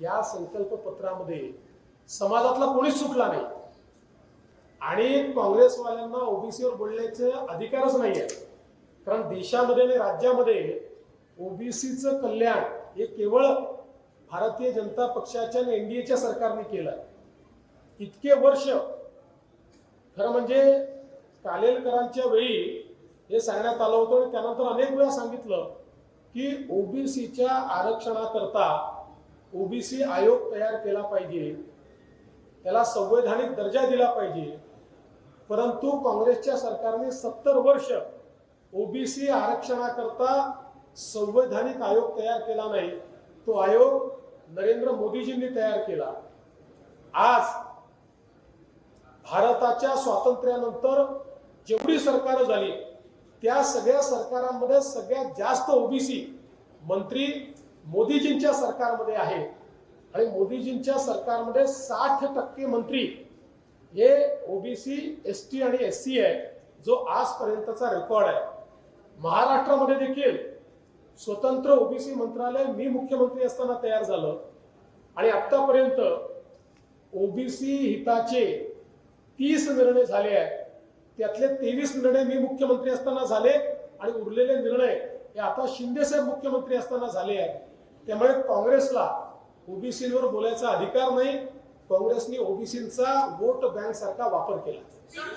या संकल्प पत्रामध्ये समाजातला कोणीच सुटला नाही. आणि काँग्रेसवाल्यांना ओबीसीवर बोलण्याचे अधिकारच नाही आहे कारण देशामध्ये आणि राज्यामध्ये ओबीसीचं कल्याण हे केवळ भारतीय जनता पक्षाच्या आणि एनडीएच्या सरकारने केलं इतके वर्ष खरं म्हणजे कालेलकरांच्या वेळी हे सांगण्यात आलं होतं आणि त्यानंतर अनेक वेळा सांगितलं की ओबीसीच्या आरक्षणाकरता ओबीसी आयोग तयार केला पाहिजे. त्याला संवैधानिक दर्जा दिला पाहिजे. परंतु काँग्रेसच्या सरकारने सत्तर वर्ष ओबीसी आरक्षणाकरता संवैधानिक आयोग तयार केला नाही. तो आयोग नरेंद्र मोदीजींनी तयार केला. आज भारताच्या स्वातंत्र्यानंतर जेवढी सरकारं झाली त्या सगळ्या सरकारांमध्ये सगळ्यात जास्त ओबीसी मंत्री मोदीजींच्या सरकारमध्ये आहे. आणि मोदीजींच्या सरकारमध्ये साठ टक्के मंत्री हे O B C S T आणि एस सी आहे जो आजपर्यंतचा रेकॉर्ड आहे. महाराष्ट्रामध्ये देखील स्वतंत्र ओबीसी मंत्रालय मी मुख्यमंत्री असताना तयार झालं. आणि आतापर्यंत ओबीसी हिताचे तीस निर्णय झाले आहेत. त्यातले तेवीस निर्णय मी मुख्यमंत्री असताना झाले आणि उरलेले निर्णय हे आता शिंदेसाहेब मुख्यमंत्री असताना झाले आहे त्यामुळे काँग्रेसला ओबीसीवर बोलायचा अधिकार नाही. काँग्रेसने ओबीसीचा वोट बँक सारखा वापर केला.